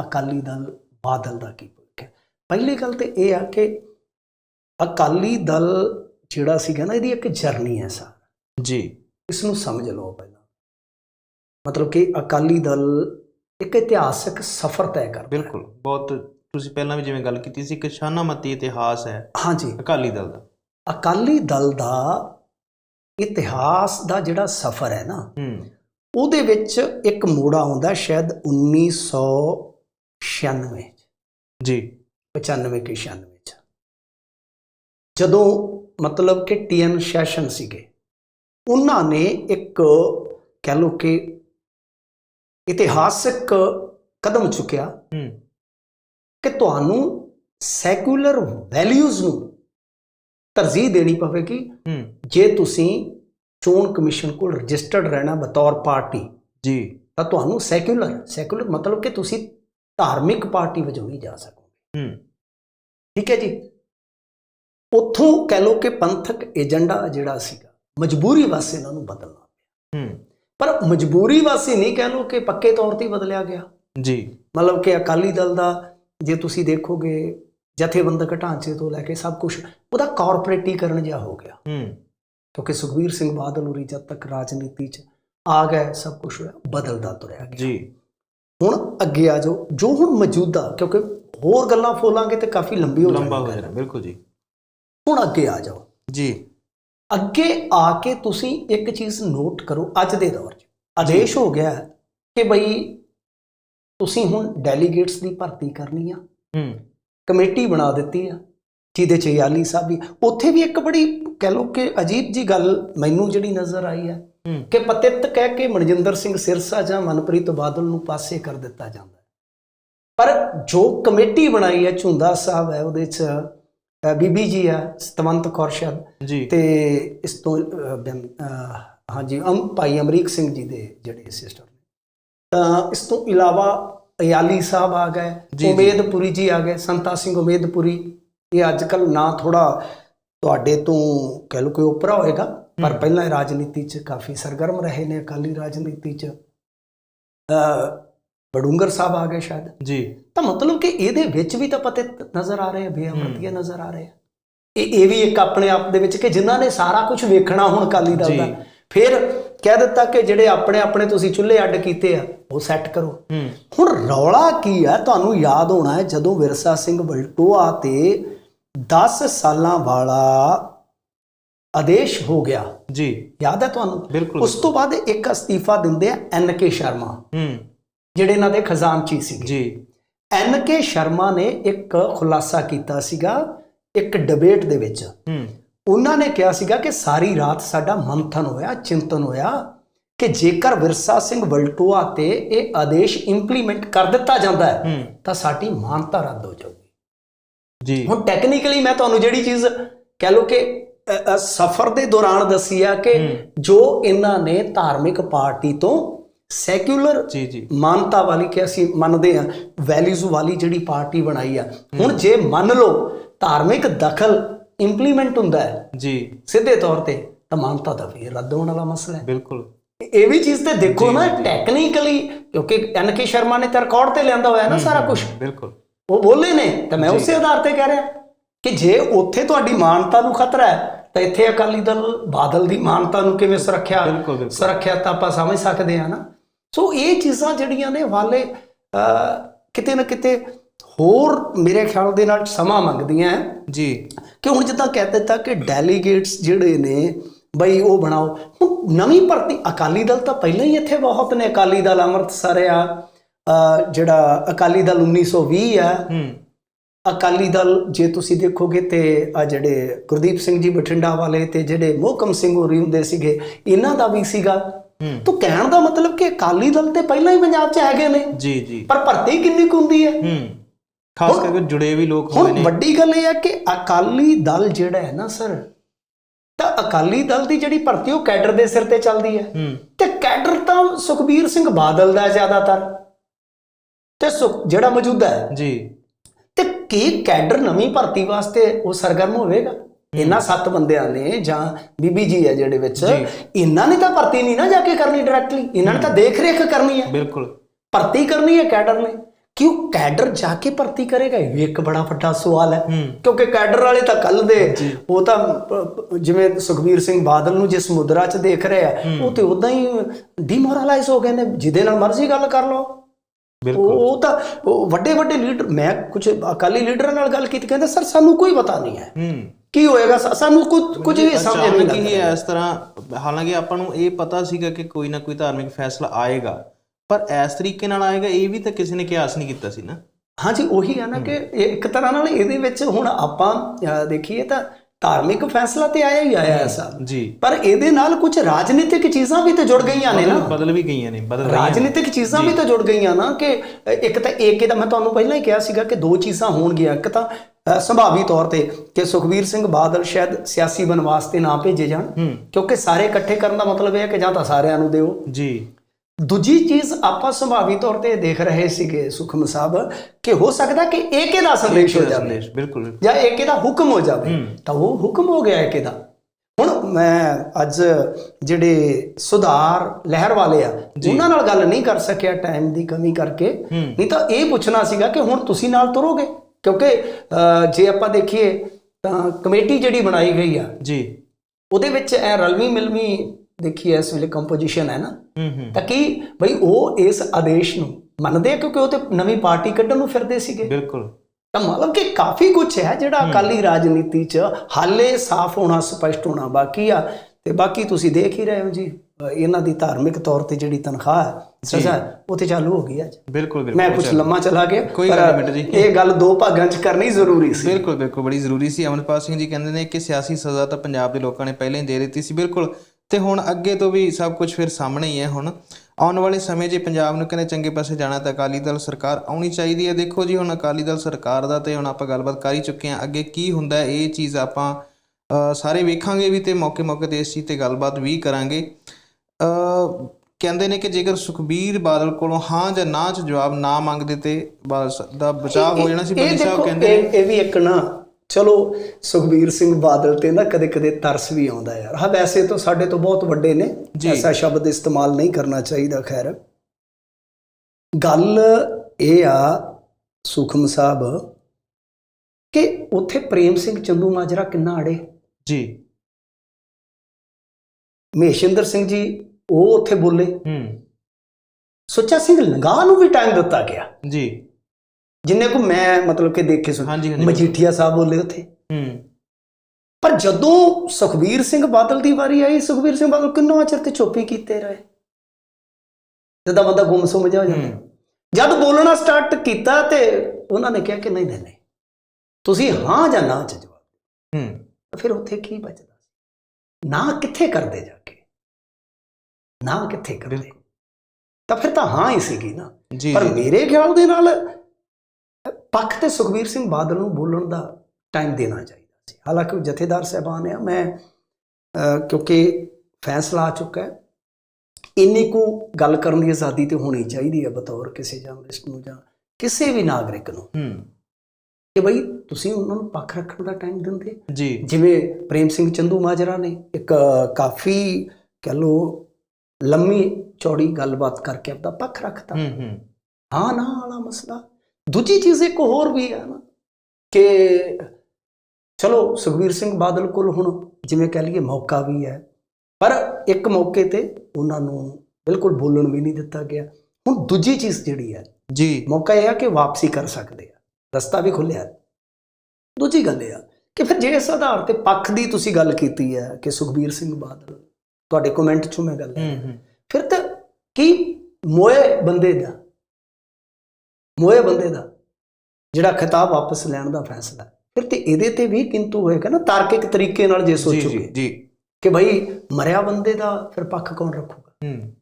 ਅਕਾਲੀ ਦਲ ਬਾਦਲ ਦਾ ਕੀ ਭਵਿੱਖ ਹੈ? ਪਹਿਲੀ ਗੱਲ ਤੇ ਇਹ ਆ ਕਿ ਅਕਾਲੀ ਦਲ ਜਿਹੜਾ ਸੀਗਾ ਨਾ ਇਹਦੀ ਇੱਕ ਜਰਨੀ ਹੈ ਸਾ ਜੀ। ਇਸ ਨੂੰ ਸਮਝ ਲਓ ਪਹਿਲਾਂ। ਮਤਲਬ ਕਿ ਅਕਾਲੀ ਦਲ ਇੱਕ ਇਤਿਹਾਸਕ ਸਫ਼ਰ ਤੈਅ ਕਰਦਾ ਹੈ। ਬਿਲਕੁਲ। ਬਹੁਤ ਤੁਸੀਂ ਪਹਿਲਾਂ ਵੀ ਜਿਵੇਂ ਗੱਲ ਕੀਤੀ ਸੀ ਕਿ ਸ਼ਾਨਾਮਤੀ ਇਤਿਹਾਸ ਹੈ ਹਾਂਜੀ। ਅਕਾਲੀ ਦਲ ਦਾ। ਅਕਾਲੀ ਦਲ ਦਾ ਇਤਿਹਾਸ ਦਾ ਜਿਹੜਾ ਸਫ਼ਰ ਹੈ ਨਾ ਹੂੰ। ਉਹਦੇ ਵਿੱਚ ਇੱਕ ਮੋੜਾ ਆਉਂਦਾ ਸ਼ਾਇਦ 1996 ਜੀ। 95 ਕਿ 96 ਚ। ਜਦੋਂ ਮਤਲਬ ਕਿ ਟੀਐਨ ਸੈਸ਼ਨ ਸੀਗੇ ਉਹਨਾਂ ਨੇ ਇੱਕ ਕਹਿ ਲਓ ਕਿ ਇਤਿਹਾਸਕ ਕਦਮ ਚੁੱਕਿਆ ਹੂੰ। ਕਿ ਤੁਹਾਨੂੰ ਸੈਕੂਲਰ ਵੈਲਿਊਜ਼ ਨੂੰ ਤਰਜੀਹ ਦੇਣੀ ਪਵੇਗੀ। ਹੂੰ। ਜੇ ਤੁਸੀਂ ਚੋਣ ਕਮਿਸ਼ਨ ਕੋਲ ਰਜਿਸਟਰਡ ਰਹਿਣਾ ਬਤੌਰ ਪਾਰਟੀ ਜੀ। ਤਾਂ ਤੁਹਾਨੂੰ ਸੈਕੂਲਰ ਸੈਕੂਲਰ ਮਤਲਬ ਕਿ ਤੁਸੀਂ ਧਾਰਮਿਕ ਪਾਰਟੀ ਵਜੋਂ ਨਹੀਂ ਜਾ ਸਕੋਗੇ। ਹੂੰ। ਠੀਕ ਹੈ ਜੀ? ਉੱਥੋਂ ਕਹਿ ਲਓ ਕਿ ਪੰਥਕ ਏਜੰਡਾ ਜਿਹੜਾ ਸੀਗਾ ਮਜਬੂਰੀ ਵਾਸਤੇ ਇਹਨਾਂ ਨੂੰ ਬਦਲਣਾ ਹੂੰ। ਪਰ ਮਜਬੂਰੀ ਵਾਸਤੇ ਨਹੀਂ ਕਹਿ ਲਓ ਕਿ ਪੱਕੇ ਤੌਰ ਤੇ ਬਦਲਿਆ ਗਿਆ। ਜੀ। ਮਤਲਬ ਕਿ ਅਕਾਲੀ ਦਲ ਦਾ ਜੇ ਤੁਸੀਂ ਦੇਖੋਗੇ ਜਥੇਬੰਦਕ ਢਾਂਚੇ ਤੋਂ ਲੈ ਕੇ ਸਭ ਕੁਝ ਉਹਦਾ ਕਾਰਪੋਰੇਟੀਕਰਨ ਜਿਹਾ ਹੋ ਗਿਆ। ਹੂੰ। ਕਿਉਂਕਿ ਸੁਖਬੀਰ ਸਿੰਘ ਬਾਦਲ ਉਰੀ ਜਦ ਤੱਕ ਰਾਜਨੀਤੀ 'ਚ ਆ ਗਏ ਸਭ ਕੁਝ ਹੋਇਆ ਬਦਲਦਾ ਤੁਰਿਆ ਗਿਆ। ਜੀ। ਹੁਣ ਅੱਗੇ ਆ ਜਾਓ। ਜੋ ਹੁਣ ਮੌਜੂਦਾ ਕਿਉਂਕਿ ਹੋਰ ਗੱਲਾਂ ਫੋਲਾਂਗੇ ਤੇ ਕਾਫੀ ਲੰਬੀ ਹੋ ਲੰਬਾ ਹੋ ਜਾਣੀ ਬਿਲਕੁਲ ਜੀ। ਹੁਣ ਅੱਗੇ ਆ ਜਾਓ। ਜੀ। ਅੱਗੇ ਆ ਕੇ ਤੁਸੀਂ ਇੱਕ ਚੀਜ਼ ਨੋਟ ਕਰੋ ਅੱਜ ਦੇ ਦੌਰ 'ਚ। ਆਦੇਸ਼ ਹੋ ਗਿਆ ਕਿ ਬਈ ਤੁਸੀਂ ਹੁਣ ਡੈਲੀਗੇਟਸ ਦੀ ਭਰਤੀ ਕਰਨੀ ਆ। ਹੂੰ। ਕਮੇਟੀ ਬਣਾ ਦਿੱਤੀ ਆ। ਜਿਹਦੇ ਚ ਯਾਲੀ ਸਾਹਿਬ ਵੀ ਉੱਥੇ ਵੀ ਇੱਕ ਬੜੀ ਕਹਿ ਲਓ ਕਿ ਅਜੀਬ ਜੀ ਗੱਲ ਮੈਨੂੰ ਜਿਹੜੀ ਨਜ਼ਰ ਆਈ ਹੈ ਕਿ ਪਤਿਤ ਕਹਿ ਕੇ ਮਨਜਿੰਦਰ ਸਿੰਘ ਸਿਰਸਾ ਜਾਂ ਮਨਪ੍ਰੀਤ ਬਾਦਲ ਨੂੰ ਪਾਸੇ ਕਰ ਦਿੱਤਾ ਜਾਂਦਾ ਪਰ ਜੋ ਕਮੇਟੀ ਬਣਾਈ ਹੈ ਝੁੰਦਾ ਸਾਹਿਬ ਹੈ ਉਹਦੇ ਚ ਬੀਬੀ ਜੀ ਆ ਸਤਵੰਤ ਕੌਰ ਜੀ। ਤੇ ਇਸ ਤੋਂ ਹਾਂਜੀ ਅਮ ਭਾਈ ਅਮਰੀਕ ਸਿੰਘ ਜੀ ਦੇ ਜਿਹੜੇ ਸਿਸਟਰ ਨੇ। ਤਾਂ ਇਸ ਤੋਂ ਇਲਾਵਾ ਅਯਾਲੀ ਸਾਹਿਬ ਆ ਗਏ। ਉਮੇਦਪੁਰੀ ਜੀ ਆ ਗਏ ਸੰਤਾ ਸਿੰਘ ਉਮੇਦਪੁਰੀ ਇਹ ਅੱਜ ਕੱਲ ਨਾ ਥੋੜਾ ਤੁਹਾਡੇ ਤੋਂ ਕਹਿ ਲਓ ਕੋਈ ਉਪਰਾ ਹੋਏਗਾ ਪਰ। ਪਹਿਲਾਂ ਇਹ ਰਾਜਨੀਤੀ 'ਚ ਕਾਫੀ ਸਰਗਰਮ ਰਹੇ ਨੇ ਅਕਾਲੀ ਰਾਜਨੀਤੀ 'ਚ। ਅ ਬਡੂੰਗਰ ਸਾਹਿਬ ਆ ਗਏ ਸ਼ਾਇਦ। ਜੀ। ਤਾਂ ਮਤਲਬ ਕਿ ਇਹਦੇ ਵਿੱਚ ਵੀ ਤਾਂ ਪਤੇ ਨਜ਼ਰ ਆ ਰਹੇ ਆ ਬੇਅਮਰਤੀਆਂ ਨਜ਼ਰ ਆ ਰਹੇ ਆ। ਇਹ ਇਹ ਵੀ ਇੱਕ ਆਪਣੇ ਆਪ ਦੇ ਵਿੱਚ ਕਿ ਜਿਨ੍ਹਾਂ ਨੇ ਸਾਰਾ ਕੁਝ ਵੇਖਣਾ ਹੁਣ ਅਕਾਲੀ ਦਲ। ਦਾ। ਫਿਰ ਕਹਿ ਦਿੱਤਾ ਕਿ ਜਿਹੜੇ ਆਪਣੇ ਆਪਣੇ ਤੁਸੀਂ ਚੁੱਲ੍ਹੇ ਅੱਡ ਕੀਤੇ ਆ ਉਹ ਸੈੱਟ ਕਰੋ। ਹੁਣ ਰੌਲਾ ਕੀ ਹੈ ਤੁਹਾਨੂੰ ਯਾਦ ਹੋਣਾ ਹੈ ਜਦੋਂ ਵਿਰਸਾ ਸਿੰਘ ਬਲਟੋਆ ਤੇ 10 ਸਾਲਾਂ ਵਾਲਾ ਆਦੇਸ਼ ਹੋ ਗਿਆ। ਜੀ। ਯਾਦ ਹੈ ਤੁਹਾਨੂੰ? ਬਿਲਕੁਲ। ਉਸ ਤੋਂ ਬਾਅਦ ਇੱਕ ਅਸਤੀਫਾ ਦਿੰਦੇ ਆ ਐਨ ਕੇ ਸ਼ਰਮਾ। ਹੂੰ। ਜਿਹੜੇ ਇਹਨਾਂ ਦੇ ਖਜ਼ਾਨਚੀ ਸੀਗੇ। ਜੀ। ਐਨ ਕੇ ਸ਼ਰਮਾ ਨੇ ਇੱਕ ਖੁਲਾਸਾ ਕੀਤਾ ਸੀਗਾ ਇੱਕ ਡਿਬੇਟ ਦੇ ਵਿੱਚ। ਹੂੰ। ਉਹਨਾਂ ਨੇ ਕਿਹਾ ਸੀਗਾ ਕਿ ਸਾਰੀ ਰਾਤ ਸਾਡਾ ਮੰਥਨ ਹੋਇਆ ਚਿੰਤਨ ਹੋਇਆ ਕਿ ਜੇਕਰ ਵਿਰਸਾ ਸਿੰਘ ਵਲਟੋਆ ਤੇ ਇਹ ਆਦੇਸ਼ ਇੰਪਲੀਮੈਂਟ ਕਰ ਦਿੱਤਾ ਜਾਂਦਾ ਹੂੰ। ਤਾਂ ਸਾਡੀ ਮਾਨਤਾ ਰੱਦ ਹੋ ਜਾਊਗੀ। ਜੀ। ਹੁਣ ਟੈਕਨੀਕਲੀ ਮੈਂ ਤੁਹਾਨੂੰ ਜਿਹੜੀ ਚੀਜ਼ ਕਹਿ ਲਓ ਕਿ ਸਫ਼ਰ ਦੇ ਦੌਰਾਨ ਦੱਸੀ ਆ ਕਿ। ਜੋ ਇਹਨਾਂ ਨੇ ਧਾਰਮਿਕ ਪਾਰਟੀ ਤੋਂ ਸੈਕੂਲਰ ਜੀ ਜੀ। ਮਾਨਤਾ ਵਾਲੀ ਕਿ ਅਸੀਂ ਮੰਨਦੇ ਆ ਵੈਲਿਊਜ਼ ਵਾਲੀ ਜਿਹੜੀ ਪਾਰਟੀ ਬਣਾਈ ਆ ਹੁਣ ਜੇ ਮੰਨ ਲਓ ਧਾਰਮਿਕ ਦਖਲ ਇੰਪਲੀਮੈਂਟ ਹੁੰਦਾ ਹੈ ਜੀ। ਸਿੱਧੇ ਤੌਰ ਤੇ ਤਾਂ ਮਾਨਤਾ ਦਾ ਵੀ ਰੱਦ ਹੋਣ ਵਾਲਾ ਮਸਲਾ ਹੈ। ਬਿਲਕੁਲ। ਇਹ ਵੀ ਚੀਜ਼ ਤੇ ਦੇਖੋ ਨਾ। ਟੈਕਨੀਕਲੀ ਕਿਉਂਕਿ ਐਨ ਕੇ ਸ਼ਰਮਾ ਨੇ ਤਾਂ ਰਿਕਾਰਡ ਤੇ ਲਿਆਂਦਾ ਹੋਇਆ ਨਾ ਸਾਰਾ ਕੁਝ ਬਿਲਕੁਲ। ਉਹ ਬੋਲੇ ਨੇ ਤਾਂ ਮੈਂ। ਉਸੇ ਆਧਾਰ ਤੇ ਕਹਿ ਰਿਹਾ ਕਿ ਜੇ ਉੱਥੇ ਤੁਹਾਡੀ ਮਾਨਤਾ ਨੂੰ ਖਤਰਾ ਹੈ ਤਾਂ ਇੱਥੇ ਅਕਾਲੀ ਦਲ ਬਾਦਲ ਦੀ ਮਾਨਤਾ ਨੂੰ ਕਿਵੇਂ ਸੁਰੱਖਿਆ। ਸੁਰੱਖਿਆ ਤਾਂ ਆਪਾਂ ਸਮਝ ਸਕਦੇ ਹਾਂ ਨਾ ਸੋ ਇਹ ਚੀਜ਼ਾਂ ਜਿਹੜੀਆਂ ਨੇ ਵਾਲੇ ਕਿਤੇ ਨਾ ਕਿਤੇ ਹੋਰ ਮੇਰੇ ਖਿਆਲ ਦੇ ਨਾਲ ਸਮਾਂ ਮੰਗਦੀਆਂ ਹੈ ਜੀ ਕਿ ਹੁਣ ਜਿੱਦਾਂ ਕਹਿ ਦਿੱਤਾ ਕਿ ਡੈਲੀਗੇਟਸ ਜਿਹੜੇ ਨੇ ਬਈ ਉਹ ਬਣਾਓ ਨਵੀਂ ਭਰਤੀ ਅਕਾਲੀ ਦਲ ਤਾਂ ਪਹਿਲਾਂ ਹੀ ਇੱਥੇ ਬਹੁਤ ਨੇ ਅਕਾਲੀ ਦਲ ਅੰਮ੍ਰਿਤਸਰ ਆ ਜਿਹੜਾ ਅਕਾਲੀ ਦਲ 1920 ਆ ਅਕਾਲੀ ਦਲ ਜੇ ਤੁਸੀਂ ਦੇਖੋਗੇ ਤੇ ਆ ਜਿਹੜੇ ਗੁਰਦੀਪ ਸਿੰਘ ਜੀ ਬਠਿੰਡਾ ਵਾਲੇ ਤੇ ਜਿਹੜੇ ਮੋਹਕਮ ਸਿੰਘ ਹੋਰੀ ਹੁੰਦੇ ਸੀਗੇ ਇਹਨਾਂ ਦਾ ਵੀ ਸੀਗਾ। ਤਾਂ ਕਹਿਣ ਦਾ ਮਤਲਬ ਕਿ ਅਕਾਲੀ ਦਲ ਤੇ ਪਹਿਲਾਂ ਹੀ ਪੰਜਾਬ 'ਚ ਹੈਗੇ ਨੇ। ਜੀ ਜੀ। ਪਰ ਭਰਤੀ ਕਿੰਨੀ ਕੁ ਹੁੰਦੀ ਹੈ? ਖਾਸ ਕਰਕੇ ਜੁੜੇ ਵੀ ਲੋਕ ਹੁਣ ਨੇ। ਵੱਡੀ ਗੱਲ ਇਹ ਹੈ ਕਿ ਅਕਾਲੀ ਦਲ ਜਿਹੜਾ ਹੈ ਨਾ ਸਰ ਤਾਂ ਅਕਾਲੀ ਦਲ ਦੀ ਜਿਹੜੀ ਭਰਤੀ ਉਹ ਕੈਡਰ ਦੇ ਸਿਰ ਤੇ ਚੱਲਦੀ ਹੈ। ਤੇ ਕੈਡਰ ਤਾਂ ਸੁਖਬੀਰ ਸਿੰਘ ਬਾਦਲ ਦਾ ਜ਼ਿਆਦਾਤਰ। ਤੇ ਸੁਖ- ਜਿਹੜਾ ਮੌਜੂਦਾ ਹੈ। ਜੀ। ਤੇ ਕੀ ਕੈਡਰ ਨਵੀਂ ਭਰਤੀ ਵਾਸਤੇ ਉਹ ਸਰਗਰਮ ਹੋਵੇਗਾ? ਇਹਨਾਂ ਸੱਤ ਬੰਦਿਆਂ ਨੇ ਜਾਂ ਬੀਬੀ ਜੀ ਹੈ ਜਿਹੜੇ ਵਿੱਚ। ਇਹਨਾਂ ਨੇ ਤਾਂ ਭਰਤੀ ਨਹੀਂ ਨਾ ਜਾ ਕੇ ਕਰਨੀ ਡਾਇਰੈਕਟਲੀ ਇਹਨਾਂ ਨੇ ਤਾਂ ਦੇਖ ਰੇਖ ਕਰਨੀ ਹੈ। ਬਿਲਕੁਲ। ਭਰਤੀ ਕਰਨੀ ਹੈ ਕੈਡਰ ਨੇ। ਕਿ ਉਹ ਕੈਡਰ ਜਾ ਕੇ ਭਰਤੀ ਕਰੇਗਾ? ਇਹ ਇੱਕ ਬੜਾ ਵੱਡਾ ਸਵਾਲ ਹੈ। ਕਿਉਂਕਿ ਕੈਡਰ ਵਾਲੇ ਤਾਂ ਕੱਲ ਦੇ ਉਹ ਤਾਂ ਜਿਵੇਂ ਸੁਖਬੀਰ ਸਿੰਘ ਬਾਦਲ ਨੂੰ ਜਿਸ ਮੁਦਰਾ 'ਚ ਦੇਖ ਰਹੇ ਆ ਉਹ ਤੇ ਉਦਾਂ ਹੀ ਡਿਮੋਰਲਾਈਜ਼ ਹੋ ਗਏ ਨੇ। ਜਿਹਦੇ ਨਾਲ ਮਰਜ਼ੀ ਗੱਲ ਕਰ ਲਓ। ਉਹ ਉਹ ਤਾਂ ਵੱਡੇ ਵੱਡੇ ਲੀਡਰ ਮੈਂ ਕੁਝ ਅਕਾਲੀ ਲੀਡਰਾਂ ਨਾਲ ਗੱਲ ਕੀਤੀ ਕਹਿੰਦੇ ਸਰ ਸਾਨੂੰ ਕੋਈ ਪਤਾ ਨਹੀਂ ਹੈ। ਹੂੰ। ਕੀ ਹੋਏਗਾ? ਸਾਨੂੰ ਕੁਝ ਕੁਝ ਵੀ ਸਮਝ ਨਹੀਂ ਲੱਗਦਾ ਹੀ ਇਸ ਤਰ੍ਹਾਂ ਹਾਲਾਂਕਿ ਆਪਾਂ ਨੂੰ ਇਹ ਪਤਾ ਸੀਗਾ ਕਿ ਕੋਈ ਨਾ ਕੋਈ ਧਾਰਮਿਕ ਫੈਸਲਾ ਆਏਗਾ ਪਰ ਇਸ ਤਰੀਕੇ ਨਾਲ ਆਏਗਾ ਇਹ ਵੀ ਤਾਂ ਕਿਸੇ ਨੇ ਕਿਆਸ ਨਹੀਂ ਕੀਤਾ ਸੀ ਨਾ। ਹਾਂਜੀ ਉਹੀ ਹੈ ਨਾ ਕਿ ਇੱਕ ਤਰ੍ਹਾਂ ਨਾਲ ਇਹਦੇ ਵਿੱਚ ਹੁਣ ਆਪਾਂ ਦੇਖੀਏ ਤਾਂ ਧਾਰਮਿਕ ਫੈਸਲਾ ਤੇ ਆਇਆ ਹੀ ਆਇਆ ਹੈ ਜੀ। ਪਰ ਇਹਦੇ ਨਾਲ ਕੁਝ ਰਾਜਨੀਤਿਕ ਚੀਜ਼ਾਂ ਵੀ ਤੇ ਜੁੜ ਗਈਆਂ ਨੇ ਨਾ। ਬਦਲ ਵੀ ਗਈਆਂ ਨੇ ਬਦਲ। ਰਾਜਨੀਤਿਕ ਚੀਜ਼ਾਂ ਵੀ ਤਾਂ ਜੁੜ ਗਈਆਂ ਨਾ ਕਿ ਇੱਕ ਤਾਂ ਏਕੇ ਦਾ ਮੈਂ ਤੁਹਾਨੂੰ ਪਹਿਲਾਂ ਹੀ ਕਿਹਾ ਸੀਗਾ ਕਿ ਦੋ ਚੀਜ਼ਾਂ ਹੋਣਗੀਆਂ। ਇੱਕ ਤਾਂ ਸੰਭਾਵੀ ਤੌਰ ਤੇ ਕਿ ਸੁਖਵੀਰ ਸਿੰਘ ਬਾਦਲ ਸ਼ਾਇਦ ਸਿਆਸੀ ਬਨਵਾਸ ਤੇ ਨਾ ਭੇਜੇ ਜਾਣ। ਕਿਉਂਕਿ ਸਾਰੇ ਇਕੱਠੇ ਕਰਨ ਦਾ ਮਤਲਬ ਇਹ ਹੈ ਕਿ ਜਾਂ ਤਾਂ ਸਾਰਿਆਂ ਨੂੰ ਦਿਓ। ਜੀ। ਦੂਜੀ ਚੀਜ਼ ਆਪਾਂ ਸੰਭਾਵੀ ਤੌਰ ਤੇ ਦੇਖ ਰਹੇ ਸੀਗੇ ਸੁਖਮ ਸਾਹਿਬ ਕਿ ਹੋ ਸਕਦਾ ਕਿ ਏਕੇ ਦਾ ਸੰਦੇਸ਼ ਹੋ ਜਾਵੇ ਬਿਲਕੁਲ। ਜਾਂ ਏਕੇ ਦਾ ਹੁਕਮ ਹੋ ਜਾਵੇ। ਤਾਂ ਉਹ ਹੁਕਮ ਹੋ ਗਿਆ ਏਕੇ ਦਾ। ਹੁਣ ਮੈਂ ਅੱਜ ਜਿਹੜੇ ਸੁਧਾਰ ਲਹਿਰ ਵਾਲੇ ਆ ਉਹਨਾਂ ਨਾਲ ਗੱਲ ਨਹੀਂ ਕਰ ਸਕਿਆ ਟਾਈਮ ਦੀ ਕਮੀ ਕਰਕੇ। ਨਹੀਂ ਤਾਂ ਇਹ ਪੁੱਛਣਾ ਸੀਗਾ ਕਿ ਹੁਣ ਤੁਸੀਂ ਨਾਲ ਤੁਰੋਗੇ? ਕਿਉਂਕਿ ਜੇ ਆਪਾਂ ਦੇਖੀਏ ਤਾਂ ਕਮੇਟੀ ਜਿਹੜੀ ਬਣਾਈ ਗਈ ਆ ਜੀ। ਉਹਦੇ ਵਿੱਚ ਐ ਰਲਵੀਂ ਮਿਲਵੀਂ ਦੇਖੀਏ ਇਸ ਵੇਲੇ ਕੰਪੋਜੀਸ਼ਨ ਹੈ ਨਾ। ਤਾਂ ਕੀ ਬਈ ਉਹ ਇਸ ਆਦੇਸ਼ ਨੂੰ ਮੰਨਦੇ ਆ ਕਿਉਂਕਿ ਉਹ ਤੇ ਨਵੀਂ ਪਾਰਟੀ ਕੱਢਣ ਨੂੰ ਫਿਰਦੇ ਸੀਗੇ? ਬਿਲਕੁਲ। ਤਾਂ ਮਤਲਬ ਕਿ ਕਾਫੀ ਕੁਝ ਹੈ ਜਿਹੜਾ ਅਕਾਲੀ ਰਾਜਨੀਤੀ 'ਚ ਹਾਲੇ ਸਾਫ਼ ਹੋਣਾ ਸਪਸ਼ਟ ਹੋਣਾ ਬਾਕੀ ਆ। ਤੇ ਬਾਕੀ ਤੁਸੀਂ ਦੇਖ ਹੀ ਰਹੇ ਹੋ ਜੀ ਇਹਨਾਂ ਦੀ ਧਾਰਮਿਕ ਤੌਰ ਤੇ ਜਿਹੜੀ ਤਨਖਾਹ ਹੈ ਸਜ਼ਾ ਉਹ ਤੇ ਚਾਲੂ ਹੋ ਗਈ ਅੱਜ। ਬਿਲਕੁਲ ਬਿਲਕੁਲ। ਮੈਂ ਕੁਝ ਲੰਮਾ ਚਲਾ ਗਿਆ ਕੋਈ ਗੱਲ ਨਹੀਂ ਜੀ। ਇਹ ਗੱਲ ਦੋ ਭਾਗਾਂ 'ਚ ਕਰਨੀ ਜ਼ਰੂਰੀ ਸੀ। ਬਿਲਕੁਲ ਬਿਲਕੁਲ। ਬੜੀ ਜ਼ਰੂਰੀ ਸੀ। ਅਮਰਪਾਲ ਸਿੰਘ ਜੀ ਕਹਿੰਦੇ ਨੇ ਕਿ ਸਿਆਸੀ ਸਜ਼ਾ ਤਾਂ ਪੰਜਾਬ ਦੇ ਲੋਕਾਂ ਨੇ ਪਹਿਲਾਂ ਹੀ ਦੇ ਦਿੱਤੀ ਸੀ। ਬਿਲਕੁਲ। ਤੇ ਹੁਣ ਅੱਗੇ ਤੋਂ ਵੀ ਸਭ ਕੁਝ ਫਿਰ ਸਾਹਮਣੇ ਹੀ ਹੈ ਹੁਣ। ਆਉਣ ਵਾਲੇ ਸਮੇਂ 'ਚ ਪੰਜਾਬ ਨੂੰ ਕਹਿੰਦੇ ਚੰਗੇ ਪਾਸੇ ਜਾਣਾ ਤਾਂ ਅਕਾਲੀ ਦਲ ਸਰਕਾਰ ਆਉਣੀ ਚਾਹੀਦੀ ਹੈ। ਦੇਖੋ ਜੀ ਹੁਣ ਅਕਾਲੀ ਦਲ ਸਰਕਾਰ ਦਾ ਤੇ ਹੁਣ ਆਪਾਂ ਗੱਲਬਾਤ ਕਰ ਹੀ ਚੁੱਕੇ ਹਾਂ ਅੱਗੇ ਕੀ ਹੁੰਦਾ ਇਹ ਚੀਜ਼ ਆਪਾਂ ਸਾਰੇ ਵੇਖਾਂਗੇ ਵੀ ਤੇ ਮੌਕੇ ਮੌਕੇ ਤੇ ਇਸ ਚੀਜ਼ ਤੇ ਗੱਲਬਾਤ ਵੀ ਕਰਾਂਗੇ। ਅ ਕਹਿੰਦੇ ਨੇ ਕਿ ਜੇਕਰ ਸੁਖਬੀਰ ਬਾਦਲ ਕੋਲੋਂ ਹਾਂ ਜਾਂ ਨਾ ਚ ਜਵਾਬ ਨਾ ਮੰਗਦੇ ਤੇ ਬਸ ਦਾ ਬਚਾਅ ਹੋ ਜਾਣਾ ਸੀ। ਬੰਦੀ ਸਾਹਿਬ ਕਹਿੰਦੇ ਇਹ ਵੀ ਇੱਕ ਨਾ ਚਲੋ ਸੁਖਬੀਰ ਸਿੰਘ ਬਾਦਲ ਤੇ ਨਾ ਕਦੇ ਕਦੇ ਤਰਸ ਵੀ ਆਉਂਦਾ ਯਾਰ। ਹਾਂ ਵੈਸੇ ਤਾਂ ਸਾਡੇ ਤੋਂ ਬਹੁਤ ਵੱਡੇ ਨੇ। ਐਸਾ ਸ਼ਬਦ ਇਸਤੇਮਾਲ ਨਹੀਂ ਕਰਨਾ ਚਾਹੀਦਾ ਖੈਰ। ਗੱਲ ਇਹ ਆ ਸੁਖਮ ਸਾਹਿਬ ਕਿ ਉੱਥੇ ਪ੍ਰੇਮ ਸਿੰਘ ਚੰਦੂ ਮਾਜਰਾ ਕਿੰਨਾ ਅੜੇ? ਜੀ। ਮਹੇਸ਼ਿੰਦਰ ਸਿੰਘ ਜੀ ਉਹ ਉੱਥੇ ਬੋਲੇ। ਹੂੰ। ਸੁੱਚਾ ਸਿੰਘ ਲੰਗਾ ਨੂੰ ਵੀ ਟਾਈਮ ਦਿੱਤਾ ਗਿਆ। ਜੀ। ਜਿੰਨੇ ਕੋ ਮੈਂ ਮਤਲਬ ਕਿ ਦੇਖੇ ਸੁਣ ਮਜੀਠੀਆ ਸਾਹਿਬ ਬੋਲੇ ਉੱਥੇ। ਹੂੰ। ਪਰ ਜਦੋਂ ਸੁਖਬੀਰ ਸਿੰਘ ਬਾਦਲ ਦੀ ਵਾਰੀ ਆਈ ਸੁਖਬੀਰ ਸਿੰਘ ਬਾਦਲ ਕਿੰਨਾ ਚਿਰ ਤੇ ਚੁੱਪ ਕੀਤੇ ਰਹੇ? ਜਦਾਂ ਬੰਦਾ ਗੁੰਮਸੁੰਮ ਹੋ ਜਾਂਦਾ। ਜਦ ਬੋਲਣਾ ਸਟਾਰਟ ਕੀਤਾ ਤੇ ਉਹਨਾਂ ਨੇ ਕਿਹਾ ਕਿ ਨਹੀਂ ਨਹੀਂ ਤੁਸੀਂ ਹਾਂ ਜਾਂ ਨਾ ਚ ਜਵਾਬ ਹੂੰ। ਫਿਰ ਉੱਥੇ ਕੀ ਬਚਦਾ ਸੀ? ਨਾ ਕਿੱਥੇ ਕਰਦੇ ਜਾ ਕੇ? ਨਾ ਕਿੱਥੇ ਕਰਦੇ। ਤਾਂ ਫਿਰ ਤਾਂ ਹਾਂ ਹੀ ਸੀਗੀ ਨਾ। ਜੀ ਪਰ ਜੀ। ਮੇਰੇ ਖਿਆਲ ਦੇ ਨਾਲ ਪੱਖ ਤੇ ਸੁਖਬੀਰ ਸਿੰਘ ਬਾਦਲ ਨੂੰ ਬੋਲਣ ਦਾ ਟਾਈਮ ਦੇਣਾ ਚਾਹੀਦਾ ਸੀ। ਹਾਲਾਂਕਿ ਉਹ ਜਥੇਦਾਰ ਸਾਹਿਬਾਨ ਆ ਮੈਂ ਕਿਉਂਕਿ ਫੈਸਲਾ ਆ ਚੁੱਕਾ ਹੈ ਇੰਨੀ ਕੁ ਗੱਲ ਕਰਨ ਦੀ ਆਜ਼ਾਦੀ ਤੇ ਹੋਣੀ ਚਾਹੀਦੀ ਹੈ ਬਤੌਰ ਕਿਸੇ ਜਰਨਲਿਸਟ ਨੂੰ ਜਾਂ ਕਿਸੇ ਵੀ ਨਾਗਰਿਕ ਨੂੰ। ਹੂੰ। ਕਿ ਬਈ ਤੁਸੀਂ ਉਹਨਾਂ ਨੂੰ ਪੱਖ ਰੱਖਣ ਦਾ ਟਾਈਮ ਦਿੰਦੇ। ਜੀ। ਜਿਵੇਂ ਪ੍ਰੇਮ ਸਿੰਘ ਚੰਦੂ ਮਾਜਰਾ ਨੇ ਇੱਕ ਕਾਫੀ ਕਹ ਲੋ ਲੰਮੀ ਚੌੜੀ ਗੱਲਬਾਤ ਕਰਕੇ ਆਪਦਾ ਪੱਖ ਰੱਖਤਾ। ਹੂੰ ਹੂੰ। ਹਾਂ ਨਾ ਵਾਲਾ ਮਸਲਾ ਦੂਜੀ ਚੀਜ਼ ਇੱਕ ਹੋਰ ਵੀ ਹੈ ਨਾ ਕਿ ਚਲੋ ਸੁਖਬੀਰ ਸਿੰਘ ਬਾਦਲ ਕੋਲ ਹੁਣ ਜਿਵੇਂ ਕਹਿ ਲਈਏ ਮੌਕਾ ਵੀ ਹੈ ਪਰ ਇੱਕ ਮੌਕੇ ਤੇ ਉਹਨਾਂ ਨੂੰ ਬਿਲਕੁਲ ਬੋਲਣ ਵੀ ਨਹੀਂ ਦਿੱਤਾ ਗਿਆ। ਹੁਣ ਦੂਜੀ ਚੀਜ਼ ਜਿਹੜੀ ਹੈ ਜੀ। ਮੌਕਾ ਇਹ ਆ ਕਿ ਵਾਪਸੀ ਕਰ ਸਕਦੇ ਆ। ਰਸਤਾ ਵੀ ਖੁੱਲਿਆ ਹੈ। ਦੂਜੀ ਗੱਲ ਇਹ ਆ ਕਿ ਫਿਰ ਜੇ ਇਸ ਆਧਾਰ ਤੇ ਪੱਖ ਦੀ ਤੁਸੀਂ ਗੱਲ ਕੀਤੀ ਹੈ ਕਿ ਸੁਖਬੀਰ ਸਿੰਘ ਬਾਦਲ ਤੁਹਾਡੇ ਕਮੈਂਟ ਚੋਂ ਮੈਂ ਗੱਲ ਹੂੰ ਹੂੰ। ਫਿਰ ਤਾਂ ਕੀ ਮੋਏ ਬੰਦੇ ਦਾ? ਮੋਏ ਬੰਦੇ ਦਾ ਜਿਹੜਾ ਖਿਤਾਬ ਵਾਪਸ ਲੈਣ ਦਾ ਫੈਸਲਾ ਫਿਰ ਤੇ ਇਹਦੇ ਤੇ ਵੀ ਕਿੰਤੂ ਹੋਏਗਾ ਨਾ ਤਾਰਕਿਕ ਤਰੀਕੇ ਨਾਲ ਜੇ ਸੋਚੋਗੇ ਜੀ ਜੀ ਕਿ ਭਾਈ ਮਰਿਆ ਬੰਦੇ ਦਾ ਫਿਰ ਪੱਖ ਕੌਣ ਰੱਖੂਗਾ? ਹੂੰ।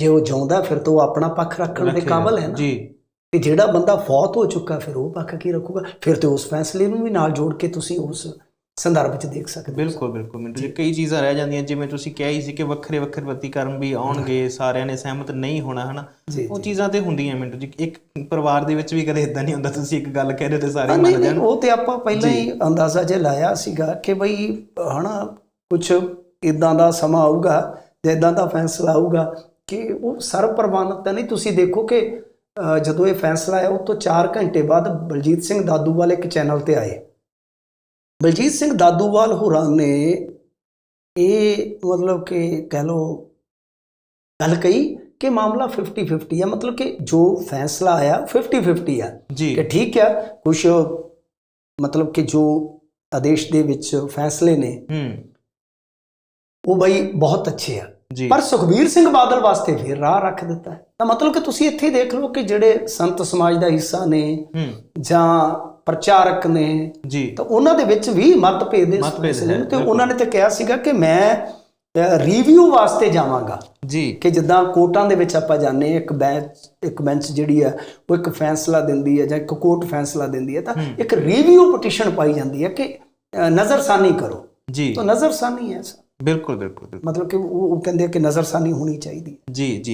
ਜੇ ਉਹ ਜਿਉਂਦਾ ਫਿਰ ਤਾਂ ਉਹ ਆਪਣਾ ਪੱਖ ਰੱਖਣ ਦੇ। ਕਾਬਲ ਹੈ ਨਾ। ਜੀ। ਤੇ ਜਿਹੜਾ ਬੰਦਾ ਫੌਤ ਹੋ ਚੁੱਕਾ ਫਿਰ ਉਹ ਪੱਖ ਕੀ ਰੱਖੂਗਾ? ਫਿਰ ਤੇ ਉਸ ਫੈਸਲੇ ਨੂੰ ਵੀ ਨਾਲ ਜੋੜ ਕੇ ਤੁਸੀਂ ਉਸ ਸੰਦਰਭ 'ਚ ਦੇਖ ਸਕਦੇ ਬਿਲਕੁਲ ਬਿਲਕੁਲ। ਮਿੰਟੂ ਜੀ। ਕਈ ਚੀਜ਼ਾਂ ਰਹਿ ਜਾਂਦੀਆਂ ਜਿਵੇਂ ਤੁਸੀਂ ਕਿਹਾ ਹੀ ਸੀ ਕਿ ਵੱਖਰੇ ਵੱਖਰੇ ਪ੍ਰਤੀਕਰਮ ਵੀ ਆਉਣਗੇ ਸਾਰਿਆਂ ਨੇ ਸਹਿਮਤ ਨਹੀਂ ਹੋਣਾ ਹਨਾ? ਉਹ ਚੀਜ਼ਾਂ ਤੇ ਹੁੰਦੀਆਂ ਮਿੰਟੂ ਜੀ। ਇੱਕ ਪਰਿਵਾਰ ਦੇ ਵਿੱਚ ਵੀ ਕਦੇ ਇਦਾਂ ਨਹੀਂ ਹੁੰਦਾ ਤੁਸੀਂ ਇੱਕ ਗੱਲ ਕਹਿ ਰਹੇ ਹੋ ਤੇ ਸਾਰੇ ਮੰਨ ਜਾਣ। ਉਹ ਤੇ ਆਪਾਂ ਪਹਿਲਾਂ ਹੀ ਅੰਦਾਜ਼ਾ ਜੇ ਲਾਇਆ ਸੀਗਾ ਕਿ ਬਈ ਹਨਾ ਕੁਝ ਇਦਾਂ ਦਾ ਸਮਾਂ ਆਊਗਾ ਤੇ ਇਦਾਂ ਦਾ ਫੈਸਲਾ ਆਊਗਾ ਕਿ ਉਹ ਸਰਵ ਪ੍ਰਵਾਨਿਤ ਤਾਂ ਨਹੀਂ ਤੁਸੀਂ ਦੇਖੋ ਕਿ ਜਦੋਂ ਇਹ ਫੈਸਲਾ ਆਇਆ ਉਸ ਤੋਂ 4 ਘੰਟੇ ਬਾਅਦ ਬਲਜੀਤ ਸਿੰਘ ਦਾਦੂਵਾਲ ਇੱਕ ਚੈਨਲ ਤੇ ਆਏ। ਬਲਜੀਤ ਸਿੰਘ ਦਾਦੂਵਾਲ ਹੋਰਾਂ ਨੇ ਇਹ ਮਤਲਬ ਕਿ ਕਹਿ ਲੋ ਗੱਲ ਕਹੀ ਕਿ ਮਾਮਲਾ 50 50 ਹੈ ਮਤਲਬ ਕਿ ਜੋ ਫੈਸਲਾ ਆਇਆ 50 50 ਹੈ ਜੀ। ਕਿ ਠੀਕ ਹੈ ਕੁਝ ਮਤਲਬ ਕਿ ਜੋ ਆਦੇਸ਼ ਦੇ ਵਿੱਚ ਫੈਸਲੇ ਨੇ ਹੂੰ। ਉਹ ਬਈ ਬਹੁਤ ਅੱਛੇ ਆ। ਪਰ ਸੁਖਬੀਰ ਸਿੰਘ ਬਾਦਲ ਵਾਸਤੇ ਫਿਰ ਰਾਹ ਰੱਖ ਦਿੱਤਾ। ਤਾਂ ਮਤਲਬ ਕਿ ਤੁਸੀਂ ਇੱਥੇ ਦੇਖ ਲਓ ਕਿ ਜਿਹੜੇ ਸੰਤ ਸਮਾਜ ਦਾ ਹਿੱਸਾ ਨੇ ਹੂੰ। ਜਾਂ ਪ੍ਰਚਾਰਕ ਨੇ ਜੀ। ਤਾਂ ਉਹਨਾਂ ਦੇ ਵਿੱਚ ਵੀ ਮਤਭੇਦ ਇਸ ਮਤਭੇਦ ਤੇ। ਉਹਨਾਂ ਨੇ ਤੇ ਕਿਹਾ ਸੀਗਾ ਕਿ ਮੈਂ ਰਿਵਿਊ ਵਾਸਤੇ ਜਾਵਾਂਗਾ। ਜੀ। ਕਿ ਜਿੱਦਾਂ ਕੋਰਟਾਂ ਦੇ ਵਿੱਚ ਆਪਾਂ ਜਾਂਦੇ ਹਾਂ, ਇੱਕ ਬੈਂਚ ਇੱਕ ਬੈਂਚ ਜਿਹੜੀ ਹੈ ਉਹ ਇੱਕ ਫੈਸਲਾ ਦਿੰਦੀ ਹੈ ਜਾਂ ਇੱਕ ਕੋਰਟ ਫੈਸਲਾ ਦਿੰਦੀ ਹੈ। ਤਾਂ ਇੱਕ ਰਿਵਿਊ ਪਟੀਸ਼ਨ ਪਾਈ ਜਾਂਦੀ ਹੈ ਕਿ ਨਜ਼ਰਸਾਨੀ ਕਰੋ। ਜੀ। ਤਾਂ ਨਜ਼ਰਸਾਨੀ ਹੈ ਬਿਲਕੁਲ ਬਿਲਕੁਲ। ਮਤਲਬ ਕਿ ਉਹ ਕਹਿੰਦੇ ਕਿ ਨਜ਼ਰਸਾਨੀ ਹੋਣੀ ਚਾਹੀਦੀ ਹੈ। ਜੀ ਜੀ।